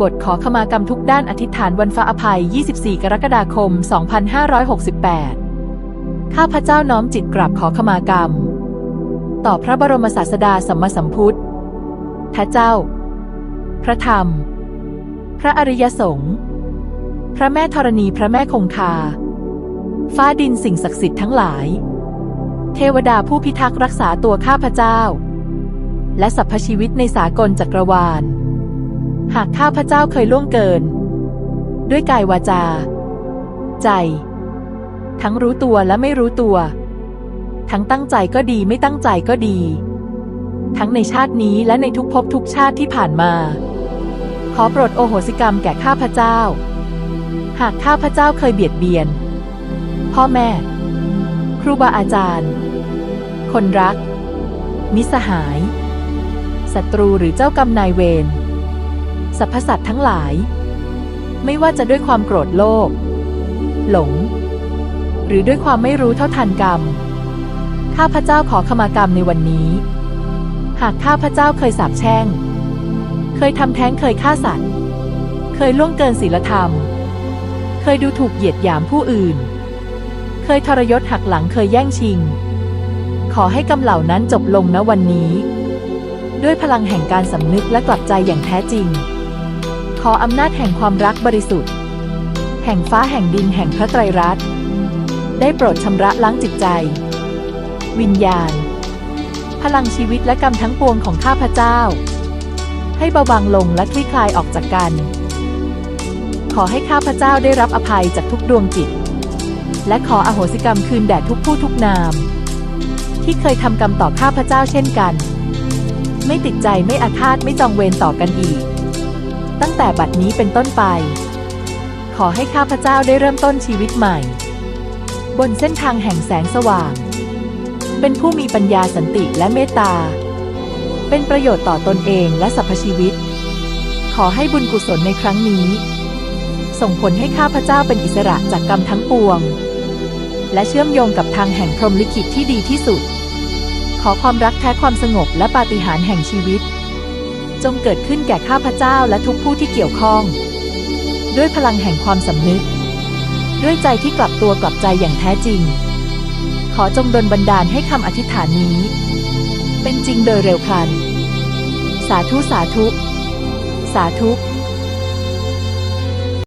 บทขอขมากรรมทุกด้านอธิษฐานวันฟ้าอภัย 24 กรกฎาคม 2568 ข้าพเจ้าน้อมจิตกราบขอขมากรรม ต่อพระบรมศาสดาสัมมาสัมพุทธพระเจ้า พระธรรม พระอริยสงฆ์พระแม่ธรณีพระแม่คงคา ฟ้าดินสิ่งศักดิ์สิทธิ์ทั้งหลาย เทวดาผู้พิทักษ์รักษาตัวข้าพเจ้า และสรรพชีวิตในสากลจักรวาล หากข้าพเจ้าเคยล่วงเกิน ด้วยกายวาจา ใจ ทั้งรู้ตัวและไม่รู้ตัว ทั้งตั้งใจก็ดีไม่ตั้งใจก็ดี ทั้งในชาตินี้และในทุกภพทุกชาติที่ผ่านมา ขอโปรดโอโหสิกรรมแก่ข้าพเจ้า หากข้าพเจ้าเคยเบียดเบียน พ่อแม่ ครูบาอาจารย์ คนรัก มิสหายศัตรูหรือเจ้ากรรมนายเวร สรรพสัตว์ทั้งหลาย ไม่ว่าจะด้วยความโกรธโลภหลง หรือด้วยความไม่รู้เท่าทันกรรม ข้าพเจ้าขอขมากรรมในวันนี้ หากข้าพเจ้าเคยสาปแช่ง เคยทำแท้งเคยฆ่าสัตว์ เคยล่วงเกินศีลธรรม เคยดูถูกเหยียดหยามผู้อื่น เคยทรยศหักหลังเคยแย่งชิง ขอให้กรรมเหล่านั้นจบลงณวันนี้ด้วยพลังแห่งการสำนึกและกลับใจอย่างแท้จริง ขออำนาจแห่งความรักบริสุทธิ์ แห่งฟ้าแห่งดินแห่งพระไตรรัตน์ได้โปรดชำระล้างจิตใจ วิญญาณ พลังชีวิตและกรรมทั้งปวงของข้าพเจ้า ให้เบาบางลงและคลี่คลายออกจากกัน ขอให้ข้าพเจ้าได้รับอภัยจากทุกดวงจิต และขออโหสิกรรมคืนแด่ทุกผู้ทุกนาม ที่เคยทำกรรมต่อข้าพเจ้าเช่นกัน ไม่ติดใจไม่อาฆาตไม่จองเวรต่อกันอีก ตั้งแต่บัดนี้เป็นต้นไป ขอให้ข้าพเจ้าได้เริ่มต้นชีวิตใหม่ บนเส้นทางแห่งแสงสว่าง เป็นผู้มีปัญญาสันติและเมตตา เป็นประโยชน์ต่อตนเองและสรรพชีวิต ขอให้บุญกุศลในครั้งนี้ ส่งผลให้ข้าพเจ้าเป็นอิสระจากกรรมทั้งปวง และเชื่อมโยงกับทางแห่งพรหมลิขิตที่ดีที่สุด ขอความรักแท้ความสงบและปาฏิหาริย์แห่งชีวิต จงเกิดขึ้นแก่ข้าพเจ้าและทุกผู้ที่เกี่ยวข้อง ด้วยพลังแห่งความสำนึก ด้วยใจที่กลับตัวกลับใจอย่างแท้จริง ขอจงดลบันดาลให้คำอธิษฐานนี้ เป็นจริงโดยเร็วพลัน สาธุสาธุ สาธุ